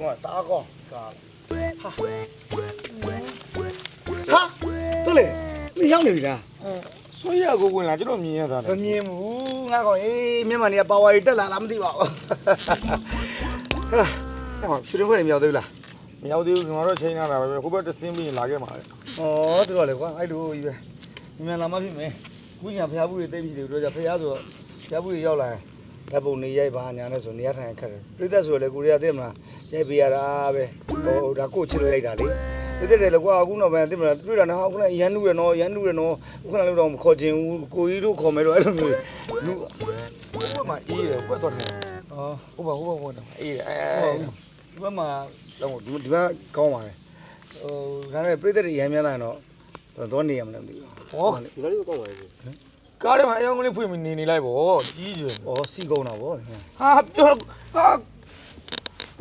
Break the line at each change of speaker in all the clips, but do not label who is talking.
ကတအားကောင်း
ကာ
ဟာတို့လေမရောက်နေပြီလား
ဆွေးရကိုဝင်လာကျွန်တော်မြင်ရတာ
မမြင်ဘူးငါကောင်အေးမြန်မာနေကပါဝါရီတက်လာလားမသိပါဘူးဟာဟောရှူတင်ခွင့်မရောက်သေးဘူးလား
မရောက်သေးဘူးကျွန်တော်တို့ချိန်လာတာပဲဟိုဘက်တဆင်းပြီးရင်လာခဲ့မှာလေ
ဩတို့တော့လေကွာအဲ့လိုကြီးပဲမြန်လာမှဖြစ်မယ်ခုညာဖျားဘူးတွေတိတ်ပြီးတယ်တို့ကြဖျားဆိုတော့ဖျားဘူးတွေရောက်လာရင် ဓာတ်ပုံနေရိုက်ပါညာနဲ့ဆိုနေရထိုင်ခက်တယ်ပြိသက်ဆိုလေကိုရီးယားသိမလားရိုက်ပေးရတာပဲဟိုဒါကိုချစ်လို့ရိုက်တာလေပြိသက်တယ်လေကွာအခုတော့ပဲသိမလားတွေ့တာနော်အခုနရန်နူရနော်ရန်နူရနော်အခုနလည်းတော့မခေါ်ချင်ဘူးကိုကြီးတို့ခေါ်မယ်တော့အဲ့လိုမျိုးလူ
ဟိုဘက်မှာအေးတယ်ပွက်တော့တယ်
ဩ
ဟိုဘက်ဟိုဘက်ဟိုဘက်အေးတယ်အဲ
ဒီဘက်မှာတော့ဒီဒီဘက်ကောင်းပါလေဟိုဒါနဲ့ပြိသက်တွေရမ်းများလာရင်တော့တော့နေရမလားမသိဘူး
ဟော
ဒီလိုလေးကောင်းပါလေ
ကားထဲမှာအယောင်ကလေးဖွင့်ပြီးနေနေလိုက်ပေါ့ကြီးကျယ်
ဩစီကုန်းတော့ဗော
ဟာပြောဟာ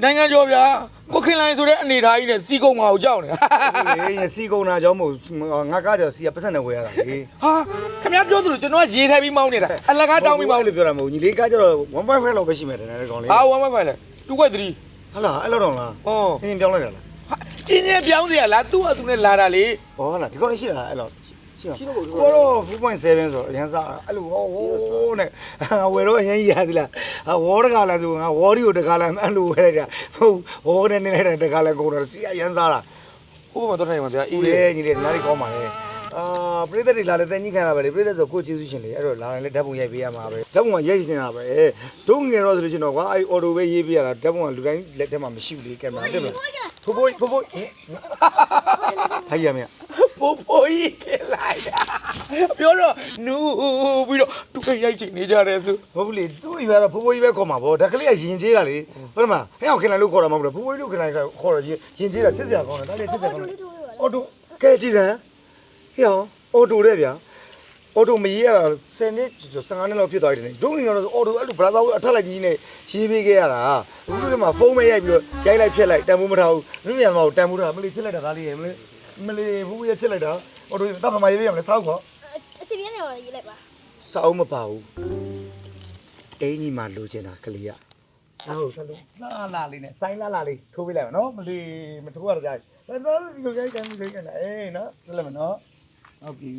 နိုင်ငံကျော်ဗျာကိုခင်လိုင်းဆိုတဲ့အနေထားကြီးနဲ့စီကုံမှာကိုကြောက်နေ
လေရစီကုန်းတာကြောင့်မဟုတ်ငါကားကြောင့်စီကပတ်စံနဲ့ဝယ်ရတာလေ
ဟာခင်ဗျားပြောသလိုကျွန်တော်ကရေးထိုင်ပြီးမောင်းနေတာအလကားတောင်းပြီးမောင်း
လို့ပြောတာမဟုတ်ညီလေးကားကျတော့1.5လောက်ပဲရှိမယ်တဲ့နဲ့ကောင်လေး
ဟာဝမ်းမဖိုင်လေ2ခွက်3
ဟာလားအဲ့လောက်တော့လား
ဟော
အင်းပြောင်းလိုက်တာလား
ဟာအင်းကြီးပြောင်းစီရလားသူ့အတူနဲ့လာတာလေ
ဟောဟာလားဒီကောင်လေးရှိတာအဲ့လောက် ရှိရှိတော့ကိုတော့4.7ဆိုတော့အရင်စားအဲ့လိုဟောဟိုးနဲ့ဝယ်တော့အရင်ကြီးရသလားဟာဝေါ်တကားလားဆိုငါဝေါ်ဒီကိုတကားလားအဲ့လိုဝယ်လိုက်တာဟုတ်ဝေါ်နဲ့နေလိုက်တာတကားလားကုန်တော့စီအရင်စားတာ
ဟိုဘက်မှာတော့ထိုင်မှာဗျာအေး
ဦး
လေ
လေညီလေးနားလေးကောင်းပါလေအာပရိသတ်တွေလာလဲတန်ကြီးခံရပါလေပရိသတ်ဆိုကိုကျေးဇူးရှင်လေအဲ့တော့လာရင်လည်းဓာတ်ပုံရိုက်ပေးရမှာပဲဓာတ်ပုံကရိုက်ရှင်တာပဲဒုငယ်တော့ဆိုလို့ရှင်တော့ကွာအဲ့အော်တိုပဲရေးပေးရတာဓာတ်ပုံကလူတိုင်းလက်ထဲမှာမရှိဘူးလေကင်မရာတက်မလားဖိုးဖိုးဖိုးဖိုးဟင်ဟိုင်ရမရ
ပိုပိုကြီးခလိုက်တာပြောတော့နူးပြီးတော့သူကရိုက်ချင်နေကြတယ်သူ
မဟုတ်ဘူးလေသူ့ရွာတော့ဖိုးဖိုးကြီးပဲခေါ်မှာဗောဓာတ်ကလေးကရင်ကျေးတာလေဟုတ်တယ်မဟဲ့အောင်ခင်လိုက်လို့ခေါ်တာမဟုတ်ဘူးဖိုးဖိုးကြီးလို့ခင်လိုက်ခေါ်တော့ရင်ရင်ကျေးတာချစ်စရာကောင်းတယ်ဒါလေးချစ်စရာကောင်းတယ်အော်တိုကဲကြည့်စမ်းဟဲ့အောင်အော်တိုတဲ့ဗျာအော်တိုမရေးရတာ10နှစ်15နှစ်လောက်ဖြစ်သွားတယ်ဒုံငင်ကတော့အော်တိုအဲ့လိုဘလာသာကိုအထက်လိုက်ကြီးနဲ့ရေးပေးခဲ့ရတာအခုဒီမှာဖုန်းမဲရိုက်ပြီးတော့ရိုက်လိုက်ဖြက်လိုက်တန်ဖိုးမထားဘူးလူမြန်မှာတန်ဖိုးထားမလေးချစ်လိုက်တာဒါလေးရမလေး မလေးဘူးရချစ်လိုက်တာအော်တိုတပ်ဖမရေးပေးရမလဲစောက်ကော
အစီပြင်းနေပါရေးလိုက်ပါ
စောက်မပါဘူးအင်းကြီးမှလိုချင်တာကလေးရဟုတ်ဆက်လို့လာလာလေးနဲ့ဆိုင်းလာလာလေးထိုးပေးလိုက်မယ်နော်မလေးမထိုးရတော့ကြာတယ်ဒါတော့ဒီလိုရိုက်ကန်ရိုက်ကန်အေးနော်ဆက်လိုက်မယ်နော်ဟုတ်ပြီ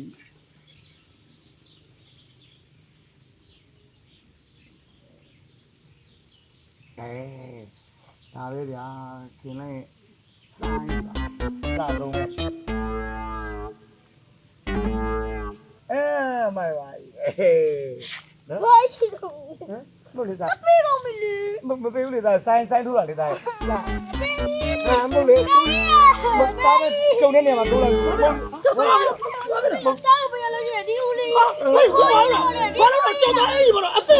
အဲဒါပဲဗျာခင်လိုက်စိုင်းပါ စဆုံးပဲအဲမိုင်ပါအေးနော်
ဘာရှိတော့
ဟမ်ဘယ်လိုလဲ
ပြေကုန်ပြီလေ
မမပေးဘူးလေဒါစိုင်းစိုင်းထိုးတာလေဒါလာဟာမဟုတ်လေမပါမကျုံနေနေမှာတိုးလိုက်
တော့ဘယ်လိုလဲဒီဦးလေးဘာလို့လဲဒီ
ဘာလို့ကြောက်တာအဲ့ဒီဘာလို့အသ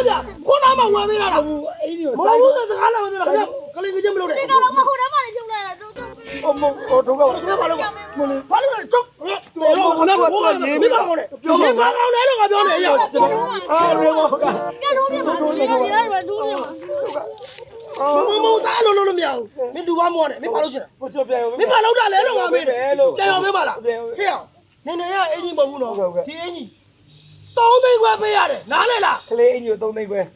က်ပြခုနမှဝယ်ပေးလာတာ
ဘူးအဲ့ဒီကို
မ
စိုင်း
ဟုတ်ဘူးစကားလာမပြောတာခင်ဗျကလေးကချင်းမလို့တဲ့
ကောင်ကဟိုတမ်းမှလည်းချုပ်လာတာတော့တော့
အမဟိုတော့က
ခင်ဗျဘာလို့မလို့ဘာလို့လဲကြောက်တော်တော့ခဏကတော့ရေးမိပါကောင်းတယ်ပြောမကောင်းတယ်လို့ငါပြောနေရော
အာရေမောက
ကဲတော့ပြမှာဒီလိုရဲရဲဒူးနေမှာ
မမမတားလို့လို့မရဘူးမင်းလူပါမောတယ်မင်းဘာလို့ရှင်
ဘုချောပြန်ရော
မင်းဘာလို့တာလဲလို့ငါမေးတယ်
လို့
ပြန်ရောပေးပါလားဟေ့အောင်နေနေရအင်ကြီးမဟုတ်ဘူးနော်ဒီအင်ကြီးသုံးသိန်းခွဲပေးရတယ်နားလဲလား
ကလေးအင်ကြီးကို3သိန်းပဲဟုတ်ကဲ့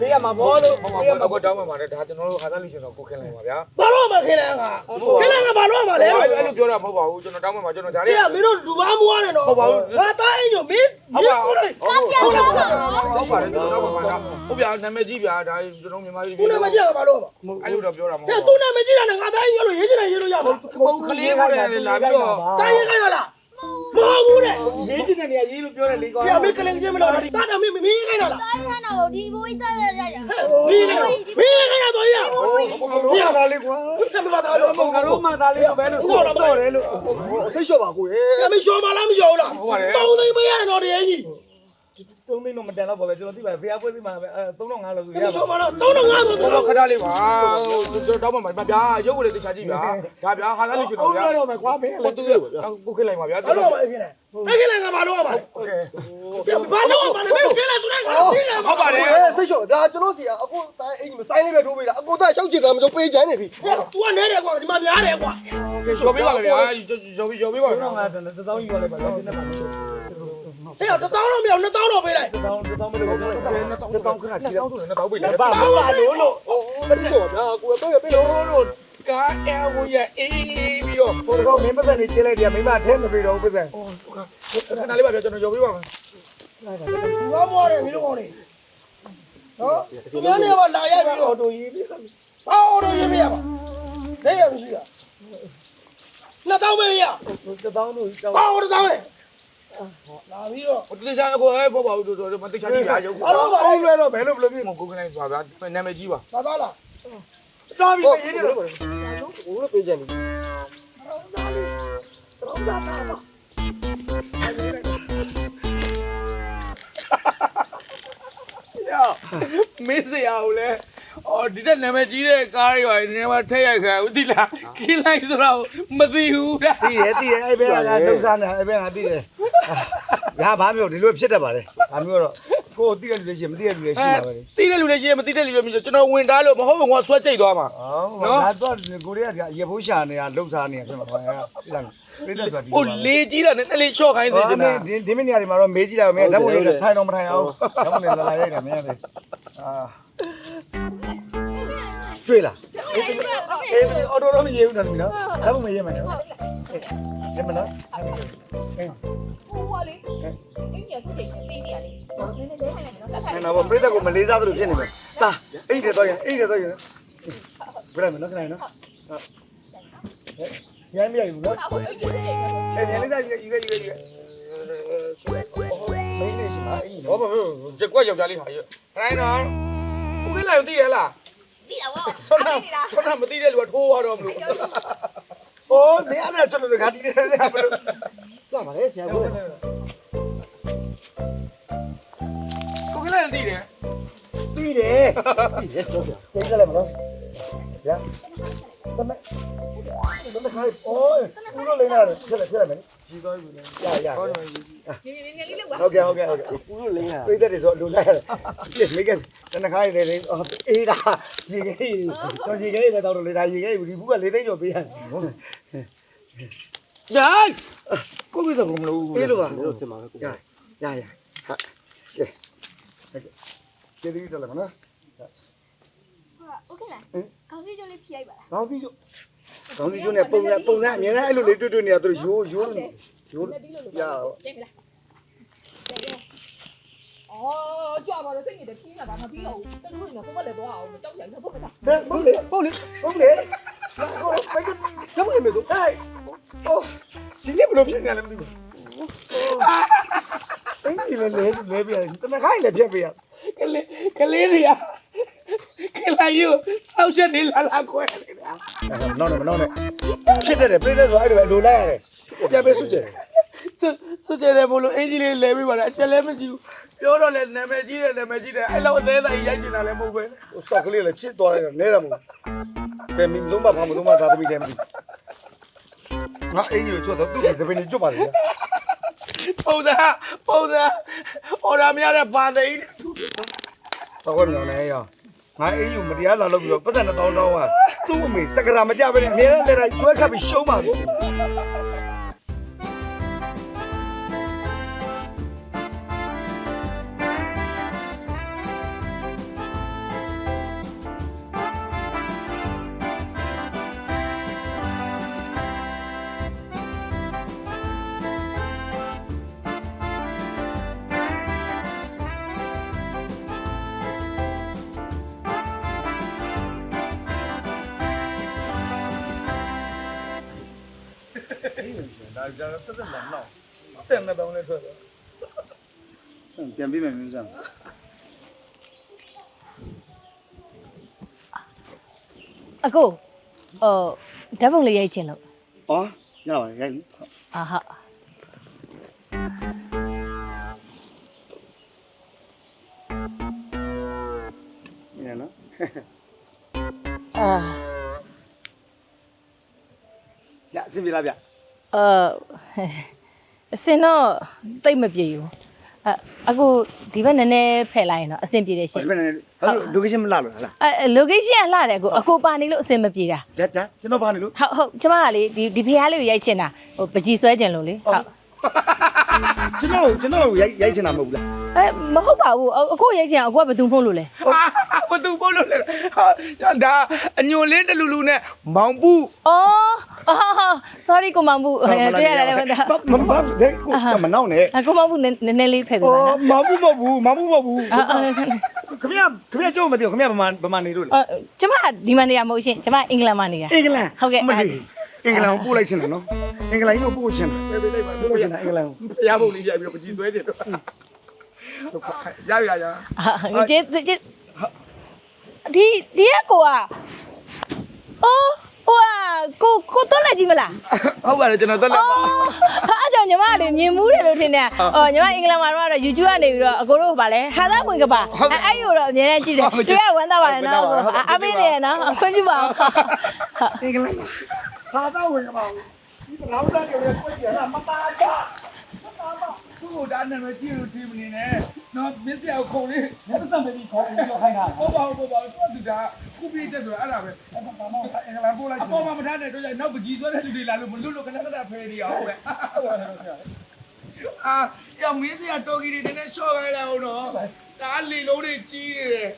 ပေးရမှာဘောလို့
ဟောမှာ
ပေးရမှာ
တော့တောင်းမှာပါတယ်ဒါကျွန်တော်တို့ဟာသားလူရှင်တော့ကိုခင်လိုက်ပါဗျာ
ဘာလို့မခင်လဲငါခင်လဲငါဘာလို့မလဲ
အဲ့
လို့
လိုပြောတာမဟုတ်ပါဘူးကျွန်တော်တောင်းမှာကျွန်တော်ဒါ
ဟေ့
လေး
မင်းတို့လူပါမောတယ်နော်ငါတားအင်ကြီးမင်းမင်းကိုယ်
ကပြောင်းတော့ပါ
ဟုတ်ပါတယ်ကျွန်တော်တောင်းမှာဒါဟုတ်ဗျာနာမည်ကြီးဗျာဒါကျွန်တော်မြန်မာပြည်
ခုနမကြည့်ရဘာလို့ပါ
အဲ့လိုတော့ပြောတာမဟုတ်
ဟဲ့
ဘူး
သူနာမည်ကြီးတာနဲ့ငါသားကြီးရလို့ရေးချင်တယ်ရေးလို့ရမှာ
ပုံကလေးကိုလည်းလာပြီးတော့
တားရေးခိုင်းရလား မဟုတ်ဘူးတဲ့
ရေးချင်တဲ့နေရာရေးလို့ပြောတယ်လေကွာ။
ပြမင်းကလေးချင်းမလို့တာတာမင်းမင်းခိုင်းတာလား
တိုင်းဟန်တော့ဒီဘိုးကြီးတက်ရရရ။
မင်းခိုင်းမင်းခိုင်းတာတော့ရ။
လုံးမသားလေးကွာ
ပြမသားလို့
ငါလုံးမသားလေးကိုပဲလို့ဆော့ဆော့တယ်လို့
စိတ်လျှော့ပါကိုရေ။ပြမရှော့မလားမရှော့ဘူးလား။တောင်းသိမရတော့တယ်ကြီး
သုံးသိန်းတော့မတန်တော့ပါပဲကျွန်တော်သိပါတယ်ဖျားပွဲစီမှာပဲအဲ3500လောက်ဆိုရပါ
ဆိုပါတော့3500ဆို
တော့ခဏလေးပါဟိုတောင်းပါမှာဗျာရုပ်ကိုလည်းတခြားကြည့်ဗျာဒါဗျာဟာသားလူရှင်တော့ဗျာဟု
တ်တော့မယ်ကွာမင်း
လည်းတူရပါဗျာကိုခက်လိုက်ပါဗျာ
တော်တော်ပဲဖြစ်နေတက်ခက်လိုက်ငါမလုပ်ရပါ
ဘူးဟုတ်ကဲ့
ဘာလို့မလဲမင်းခက်လိုက်ဆိုလိုက်ငါပြီးလာ
ဟုတ်ပါတယ်
ဆိတ်လျှော့ဒါကျွန်တော်စီကအခုတိုင်းအိမ်မဆိုင်လေးပဲထိုးပေးတာအကိုသားရှောက်ချစ်တာမဆိုပေးချမ်းနေပြီဟဲ့
तू ကနေတယ်ကွာဒီမှာများတယ်ကွာဟုတ်
ကဲ့ရှော့ပေးပါလေဗျာရှော့ပေးရှော့ပေးပါဗျာ
ငါ1000ယူရလိုက်ပါဗျာဒီနေ့ပါရှော့
ဟဲ့တသောင်းတော့မရနှစ်သောင်းတော့ပေးလိုက်
တောင်းတောင်းမလို့တောင်းတောင်းခဏချီတော့
နဲ့တော့ပြီလေ
ဘာမလာလို့လို့
ဟိုမချောဗျာကိုတော့ရပေးလို့
လို့ကားအဲဝရအေးပြီးတော့
ဟိုတော့မင်းပတ်စံနေချင်းလိုက်တယ်မိမထဲမပြေတော့ပတ်စံ
ခဏလေးပါပြောကျွန်တော်ရောပြပါမယ်
သူကမောတယ်မင်းတို့ကောင်းနေနော်သူများနေမှာလာရပြီးတော့
အော်တိုရေးပြီ
ဘာအော်တိုရေးပေးရမှာနေရမရှိတာနှစ်သောင်းပေးရ
တောင်းလို့တောင်း
ဘာအော်တိုတောင်းလဲ လာပြီးတော့
ဟိုတခြားကိုအဲပေါ့ပါဘူးဆိုတော့မတခြားကြီးလာရုပ်
အားလုံးပါ
အော
လေ
င်းလဲတော့ဘယ်လိုဘယ်လိုဖြစ်
မကိုကနေပါဗျာနာမည်ကြီးပါ
သာသားလား
တော်ပြီရေးနေတော့
ကိုတော့ပေးကြတ ယ်
မင်းစရာကိုလဲအော်ဒီတက်နာမည်ကြီးတဲ့ကားတွေပါနေမှာထက်ရိုက်ခံဦးတိလားခင်းလိုက်ဆိုတော့မသိဘူးဗျာ
တည်ရတည်ရအဲ့ဘက်ကငါလှုပ်ရှားနေအဲ့ဘက်ကငါတည်တယ်ဒါဘာမျိုးဒီလိုဖြစ်တတ်ပါလေဒါမျိုးတော့ ကိုတည်ရလူတွေရှိမတည်ရလူတွေရှိတာပဲလေ
သိတဲ့လူတွေရှိရင်မသိတဲ့လူတွေမရှိကျွန်တော်ဝင်တားလို့မဟုတ်ဘူးငါဆွဲကြိတ်သွားမှာ
နော်ငါတော့ကိုရီးယားကရေဖိုးရှာနေတာလှုပ်ရှားနေတာဖြစ်မှာပါအဲ့ဒါပြည့်တယ်ဆိုတာဒီ
ဟိုလေကြီးတာနဲ့တလေးချော့ခိုင်းစေချင်တာ
ဒီဒီမနေရာဒီမှာတော့မေးကြည့်လိုက်အောင်မင်းဓာတ်ပုံလေးထိုင်တော့မထိုင်အောင်ဓာတ်ပုံလေးလာလာရိုက်တာမင်းရတယ်အာ တွေ့လားအေးအော်တော်တော့မရေဘူးနော်သမီးနော်ဓာတ်ပုံမရေမှန်းနော်ရေမနော်
ဟိုကလေအင်းရဖုတ်တယ်တင်းနေရလေဟိုနည်းနည်းလေးထိုင်လိုက်နော်တက်ထိုင်
အဲ့တော့ပြိတ္တကိုမလေးစားသလိုဖြစ်နေမယ်တာအိတ်တယ်တော့ရင်အိတ်တယ်တော့ရင်ပြလိုက်မယ်နော်ခဏနော်ရိုင်းမရဘူးနော်
အခုအင်းကြီးလေး
အဲ့ညလေးသားယူခဲ့ယူခဲ့ယူခဲ့မင်းနေရှိမှာအေး
ဟော
နော်
ပါဘူးကြက်ကွက်ယောက်ျားလေးဟာရခိုင်းတော့ဦးကလေးလာသိရလား
တိတာဗော
ဆွမ်းနာဆွမ်းနာမသိတဲ့လူကထိုးသွားတော့မလို့
ဟိုနေရတဲ့ကျွန်တော်ကဒီနေနေဘယ်လို
လာပါလေဆရာကို
ကိုကလေးသိတယ်
ပြီးတယ်
ရက်တော့ဗျာ
သိကြလိုက်မလားရတမက်တမက်ခိုင်းအိုးဦးလို့လေးလာတယ်ဖြစ်လိုက်ဖြစ်လိုက်မယ်ကြီးသွားပြီလေရရ
မြင်မြင်မြင်လေးလောက်ပါ
ဟုတ်ကဲ့ဟုတ်ကဲ့ဟုတ်ကဲ့
ကိုလို့လိမ့်ရ
ပြိတ္တတွေဆိုလိုလိုက်ရတယ်မိက တနခါရလေအေးတာရေကြီးတော့ရေကြီးပဲတော့လေဒါရေကြီးဒီဘူးကလေးသိန်းကျော်ပေးရတယ်
ညာကိုပြီးတော့မလို့
အေးလို့ပါ
လို့စင်ပါပဲကို
ရရရဟာကဲကျေးဇူးတော်လည်းမနော်
โอเคလားခေါင်းစည်းကျိုးလေးဖြိလိုက်ပါလား
ကောင်းစီကျကောင်းစီကျနဲ့ပုံစံပုံစံအမြဲတမ်းအဲ့လိုလေးတွေ့တွေ့နေတာသူရိုးရိုးရိုး
လက်ပြီးလို့လို့
ရ
တက်ပြီလားတက်ရော အော်ကြွပါတော့စိတ်နေတယ်ခင်းလာတာမပြီးတော့ဘူးတက်လို့ရင်တော့ဘယ်လည်းတော့အောင်ကြောက်ကြရတော့ဘယ်လား
တဲ့ပုံလေပုံလေပုံလေဟိုဘယ်ကတော့ရမမေဆိုဟဲ့ဟိုဒီနေ့ဘယ်လိုဖြစ်နေလဲမသိဘူးအင်းဒီလေလေလေပြတနခိုင်းလည်းပြပြရ
ကလေးကလေးတွေကကလေးယူဆောက်ချက်နေလာလာခွဲနေတာ
နောက်နေမနောက်နေဖြစ်တယ်ပြိသက်ဆိုအဲ့လိုပဲလိုလိုက်ရတယ်ပြပေးစုကြတယ်
စွကြတယ်ဘလို့အင်ဂျင်လေးလဲပြီးပါလားအချက်လဲမကြည့်ဘူးပြောတော့လဲနာမည်ကြီးတယ်နာမည်ကြီးတယ်အဲ့လောက်အသေးသေးရိုက်ချင်တာလည်းမဟုတ်ပဲ
ဟိုစက်ကလေးလည်းချစ်သွားလိုက်တော့နဲတာမဟုတ်ဘယ်မင်းစုံမဖာမစုံမသာသမီးတယ်မသိငါအင်းကြီးချွတ်တော့သူ့စပင်းကြီးကျွတ်ပါလေ
ပုံစံပုံစံအော်ဒါမရတဲ့ဘာသိန်း
တော့ခွင့်မြောင်နေရောငါအင်းယူမတရားလာလို့ပြီးတော့ပတ်စံတစ်တောင်းတောင်းကသူ့အမေစက္ကရာမကြပဲနဲ့အမြဲတမ်းလည်းကျွဲခတ်ပြီးရှုံးပါပြီ
ကြတော့သက်သက်လာတော့တဲ့နှစ်တောင်းလဲထွက်တော့
ပြန်ပြီးမယ်မျိုးစမ်း
အကိုဟိုဓာတ်ပုံလေးရိုက်ချင်လို့
ဩရပါတယ်ရိုက်ပြီ
အာဟာ
ညနော်
အာ
ရအဆင်ပြေလားဗျ
အာအစင်တော့တိတ်မပြေဘူးအအကိုဒီဘက်နည်းနည်းဖယ်လိုက်ရင်တော့အဆင်ပြေတယ်ရှ
ဒီ
င်
ဘက်နဲ့ဟုတ် location မလာလို့ဟလား
အဲ location ကလှတယ်အကိုအကိုပါနေလို့အဆင်မပြေတာ
ဂျက်တာကျွန်တော်ပါနေလို့
ဟုတ်ဟုတ်ကျမကလေဒီဒီဖျားလေးကိုရိုက်ချင်တာဟိုပကြီးဆွဲချင်လို့လေဟုတ်
ကျွန်တော်ကျွန်တော်ရိုက်ရိုက်ချင်တာမဟုတ်ဘူးလား
အဲမဟုတ်ပါဘူးအကိုရိုက်ချင်အောင်အကိုကဘယ်သူမဟုတ်လို့လဲ
ဘသူပို့လို့လဲဟာဒါအညွန်လေးတလူလူနဲ့မောင်ပူ
အော်အာ sorry ကိုမောင်ဘူးတွေ့ရတယ်လေဒါ
မမဒဲကိုမနောက်နဲ့
အကိုမောင်ဘူးနည်းနည်းလေးဖယ်ပေးပါ
အော်
နော်
မဘူးမဘူးမဘူးမဘူး
အာအာ
ခင်ဗျာခင်ဗျာကြိုးမသိဘူးခင်ဗျာဗမာဗမာနေလို့လေ
အာကျမဒီမှာနေရမဟုတ်ရှင်ကျမအင်္ဂလန်မှာနေတာ
အင်္ဂလန်
ဟုတ်ကဲ့
မလေးအင်္ဂလန်ကိုပို့လိုက်ချင်တယ်နော်အင်္ဂလန်ကိုပို့ချင်တယ်
ပေးပေးလိုက်ပါ
ပို့ချင်တာအင်္ဂလန်ကို
ဖျားဖို့လေးပြပြီးတော့ပကြီးဆွဲတယ်တော့ရရရ
အာကျေကျေဒီဒီကကိုကအော် ဟိုကကိုကိုတော့လက်ကြီးမလား
ဟုတ်ပါတယ်ကျွန်တော်တက်လက်ပါ
အော်အဲ့ကြောင့်ညီမတွေမြင်မှုတယ်လို့ထင်တယ်အော်ညီမအင်္ဂလန်မှာတော့ YouTube ကနေပြီးတော့အကိုတို့ဗာလဲဟာသားဝင်ကပါအဲ့အဲ့ကိုတော့အများနဲ့ကြည့်တယ်တွေ့ရဝမ်းသာပါတယ်နော်အမေနေနော်ခွင့်ပြုပါဦး
အင်္ဂလန်ဟာတော့ဝင်ကပါဦးဒီလောက်သားတွေကိုကြည့်ရတာမပါကြ
သူ့ကိုဒါနာမည်ကြည့်လို့ဒီမနေနဲ့နော်မင်းစရာကိုခုံလေး
ဘယ်စံမေးခေါ်ပြီးတော့ခိုင်းတာ
ဟုတ်ပါဘူးဟုတ်ပါဘူးသူကသူဒါခုပြတက်ဆိုတာအဲ့ဒါပဲ
အင်္ဂလန်ပို့လိုက်
အ
ချင်
ပေါ်မှာမထားတဲ့တော့နောက်ပကြီးသွဲတဲ့လူတွေလာလို့မလွတ်လို့ခဏခဏဖယ်နေအောင်ပဲအာရမင်းစရာတော်ကြီးတွေနည်းနည်းရှော့ခိုင်းလိုက်အောင်တော့ဒါလီလုံးတွေကြီးနေတယ်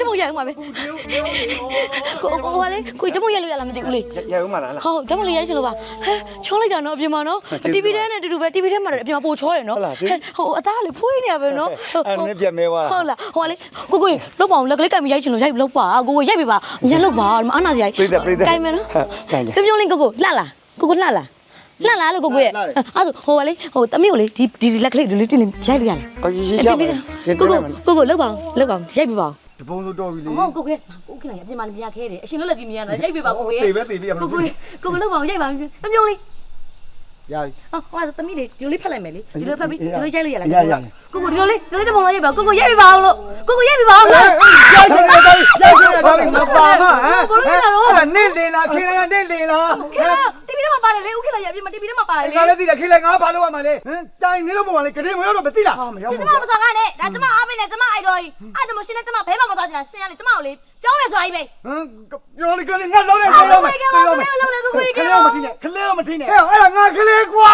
လိုက်ကိုကင်လိုက်တမို့ရအောင်ပါပဲကိုကိုဟိုလေကိုတမို့ရလို့ရလားမသိဘူးလေ
ရအောင်မလား
ဟောတမို့လေးရချင်လို့ပါဟဲချောလိုက်တာနော်အပြင်မှာနော် TV ထဲနဲ့တူတူပဲ TV ထဲမှာအပြင်မှာပိုချောတယ်နော်ဟိုအသားလေဖွေးနေရပဲနော်
အဲ့နဲ့ပြန်မဲသွား
ဟုတ်လားဟိုလေကိုကိုလောက်ပါအောင်လက်ကလေးကင်မရိုက်ချင်လို့ရိုက်လောက်ပါကိုကိုရိုက်ပြပါညက်လောက်ပါအာနာစရိုက်
ပြိတ္တပြိတ္တ
ကင်မယ်နော်
ကင်ကြ
ပြုံးပြုံးလေးကိုကိုလှလားကိုကိုလှလားလှလားလို့ကိုကိုရဲ့အဲ့ဆိုဟိုကလေဟိုတမီးကိုလေဒီဒီလက်ကလေးဒီလေးတင်ရိုက်လို့ရလား
အော်ရရရမယ်တင်
ကို
တယ်
ကို
မယ်
ကိုကိုလောက်ပါအောင်လောက်ပါအောင်ရိုက်ပြပါအောင်
တပုံလို့တော့ပြီလေ
မဟုတ်ကိုကကိုကလည်းအပြင်မှာမြင်ခဲတယ်အရှင်လွတ်လပ်ကြီးမြင်ရတာရိုက်ပေးပါကိုက
တေပဲတေပြရမ
ကို
လို့
ကိုကိုကလောက်ပါအောင်ရိုက်ပါပြုံးပြုံးလေး
ရပြီ
ဟောဟိုကသမီးလေးဒီလိုလေးဖက်လိုက်မယ်လေဒီလိုဖက်ပြီးဒီလိုရိုက်လို့ရလား
ရရ
ကိုကိုဒီလိုလေးဒီလိုလေးတမောင်လိုက်ရိုက်ပါကိုကိုရိုက်ပေးပါအောင်လို့ကိုကိုရိုက်ပေးပါအောင်လို့
ရိုက်ချင်တယ်ရိုက်ချင်တယ်ဒါမပါမဟမ်
ကိုလိုရတော့
အဲ့နင့်လင်လားခင်လိုက်နင့်လင်လား
ခေလာတီဗီထဲမှာပါတယ်လေဥခေလာရပြင်မှာတီဗီထဲမှာပါတယ်လေ
ငါလည်းသိတယ်ခင်လိုက်ငါဘာလို့ရမှာလဲဟမ်တိုင်နေလို့မဟုတ်ပါလေကလေးမရောက်တော့မသိလား
မရောက်
ကျ
ဘူး
မမစော်ကားနဲ့ဒါကျမအားပေးနေကျမအိုက်တော်ကြီးအဲ့ဒါမရှင်နဲ့ကျမဘဲမှမသွားချင်တာရှင်ရလေကျမကိုလေပြောမယ်ဆိုတာကြီးပဲ
ဟမ်ပြောလေကလေးငါလုံးလိုက်ပြောမယ်
ကမမလုံးလေကိုကို
ခ
ကြီး
လေးမထင်းနဲ့ခလေးမထင်းနဲ့
ဟဲ့အဲ့ဒါငါကလေးကွာ